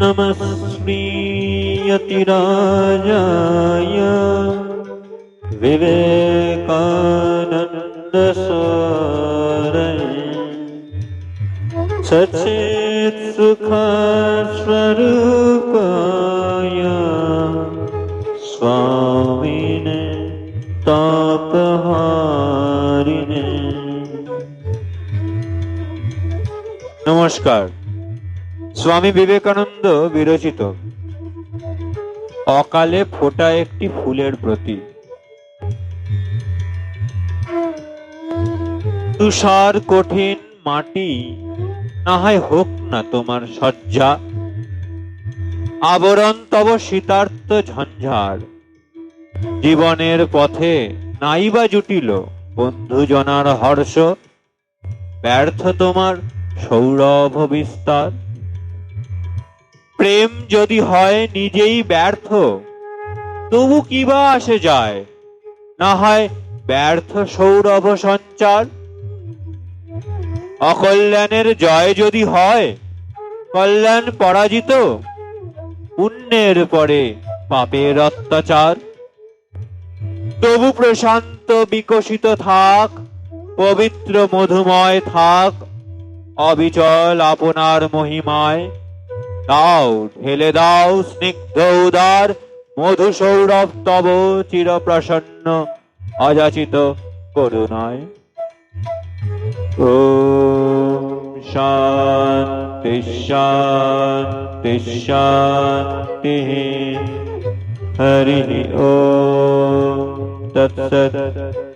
नमः श्रीयतिराजाय विवेकानन्दसारै सचेत् सुखस्वरूपय स्वामिन तापहा নমস্কার। স্বামী বিবেকানন্দ বিরচিত। অকালে ফোটা একটি ফুলের প্রতি। তুষার কঠিন মাটি না হয় হোক না তোমার সজ্জা আবরণ তব শীতার্থ ঝঞ্ঝার। জীবনের পথে নাইবা জুটিল বন্ধুজনার হর্ষ। ব্যর্থ তোমার সৌরভ বিস্তার। প্রেম যদি হয় নিজেই ব্যর্থ, তবু কিবা আসে যায়? না হয় ব্যর্থ সৌরভ সঞ্চার? অকল্যাণের জয় যদি হয়, কল্যাণ পরাজিত? পুণ্যের পরে পাপের অত্যাচার? তবু প্রশান্ত বিকশিত থাক, পবিত্র মধুময় থাক অবিচল আপনার মহিমায়। দাও, ঢেলে দাও স্নিগ্ধ উদার মধু সৌরভ তব চির প্রসন্ন অযাচিত করুণায়। ও শান্তি শান্তি শান্তি। হরি ও তৎসৎ।